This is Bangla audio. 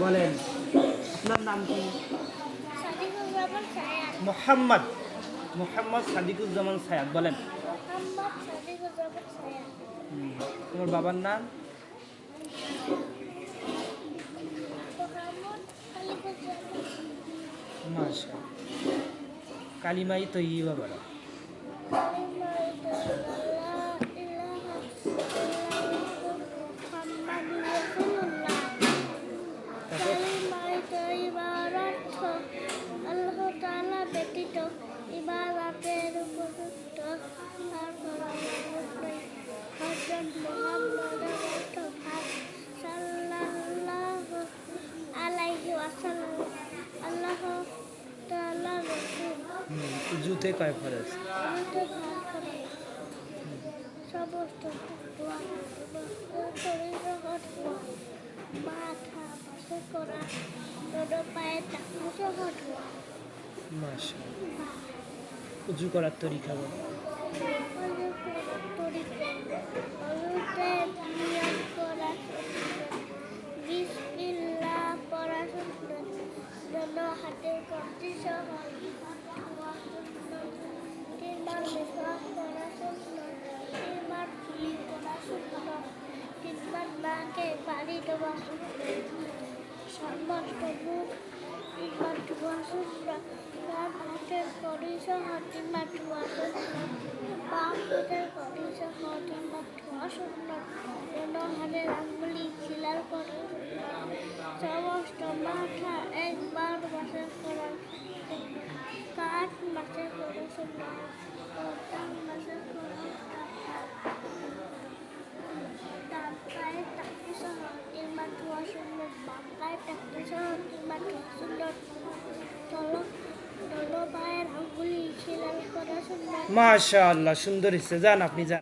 বলেন আপনার নাম কি? মোহাম্মদ মোহাম্মদ সাদিকুজ্জামান সায়াদ বলেন। মোহাম্মদ বাবার নাম? সায়াদ হুম। তোমার বাবার নাম মোহাম্মদ আলিকুজ্জামান মাশা কালিমাই তো ইবা বলো আল্লাহ তাআলা রসুল। জুতে কয় ফরজ? করে সমস্ত দোয়া মাশা উজু করার তরিকা বলো। তিনবার নাকে পানি দেওয়া তিনবার সহ তিনবার ধোয়াশোনা বাম হাতের কড়ি সহ তিনবার ধোয়াশোনা জন্য হাতের আঙ্গুলি খিলার করে সমস্ত মাথা একবার মাসে করা কাঠ মাসে করে কান মাসে করা ডান পায়ে সহ সহ তিনবার ধোয়া শূন্য চলো দোনো পায়ের আঙ্গুলি খিলার করে শূন্য মাশা আল্লাহ সুন্দর হচ্ছে যান আপনি যান।